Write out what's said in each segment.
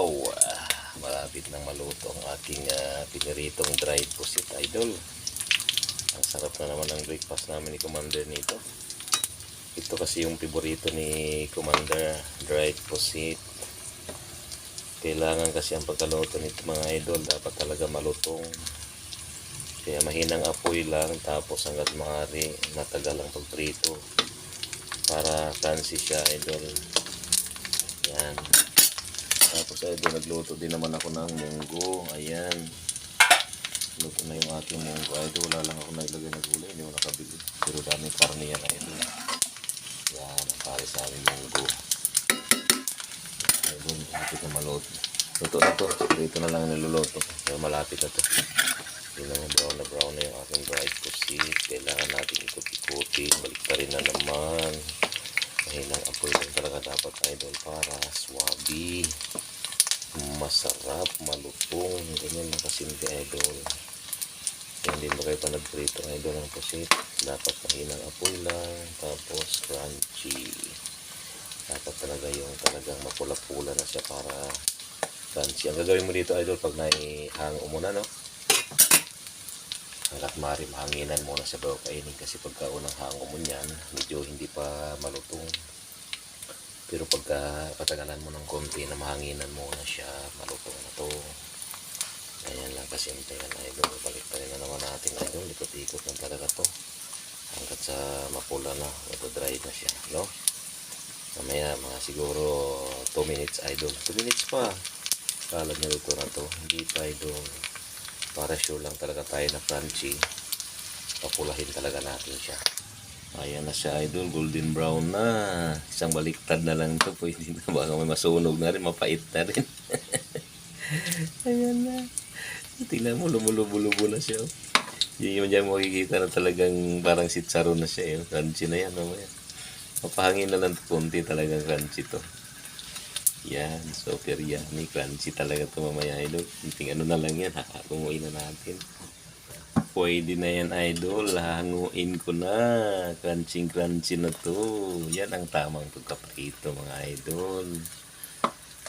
Wow! malapit nang maluto ang aking uh, piniritong dried pusit idol. Ang sarap na naman ng breakfast namin ni Commander nito. Ito kasi yung piborito ni Commander, dried pusit. Kailangan kasi ang pagkaluto nito mga idol, dapat talaga malutong. Kaya mahinang apoy lang, tapos hanggat maaari, matagal ang pagprito. Para fancy siya idol. Yan. Tapos idol, nagluto din naman ako ng munggo. Ayan. Luto na yung aking munggo. Idol, wala lang ako nailagay na gulay. Hindi mo nakabili. Pero daming karne yan idol. Yan, ang pare sa aming munggo. Idol, malapit na maluto. Luto na to. Dito na lang niluluto. Pero malapit na to. Tingnan mo brown na brown na yung aking dried pusit. Kailangan natin ikot-ikutin. Balik pa rin na naman. Mahinang apoy lang talaga dapat idol para swabe. Masarap, malutong. Ganyan lang kasimple idol. Hindi mo kayo pa nagprito idol ng pusit. Dapat mahinang apoy lang. Tapos crunchy. Dapat talaga yung talagang mapula-pula na siya para crunchy. Ang gagawin mo dito idol pag naihang muna no? hanggat mari mahanginan muna sa bago kainin kasi pagka unang hango mo niyan medyo hindi pa malutong pero pagka patagalan mo ng konti na mahanginan muna siya malutong na to. Ganyan lang kasi yan idol. Balik pa rin na naman natin idol. Ikot-ikot lang talaga to. Hanggat sa mapula na ito dry na siya no? Mamaya mga siguro 2 minutes idol. 2 minutes pa. Kalag na luto na to. Hindi pa idol. Para sure lang talaga tayo na crunchy. Papulahin talaga natin siya ayan na siya idol golden brown na isang baliktad na lang to pwede na baka may masunog na rin mapait na rin ayan na tingnan mo lumulubo-lubo na siya oh. yun yung dyan makikita na talagang parang sitsaro na siya eh. crunchy na yan mamaya mapahangin na lang konti talagang crunchy to yan, super yummy. Crunchy talaga to mamaya, idol. Kunting ano na lang yan, hahanguin na natin. Pwede na yan, idol. Hanguin ko na. Crunchy crunchy na to. Yan ang tamang pagkaprito, mga idol.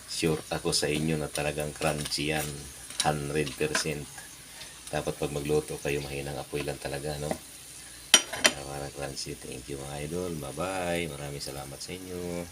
Sure ako sa inyo na talagang crunchy yan. 100%. Dapat pag magluto kayo, mahinang apoy lang talaga, no? Para crunchy. Thank you, mga idol. Bye-bye. Maraming salamat sa inyo.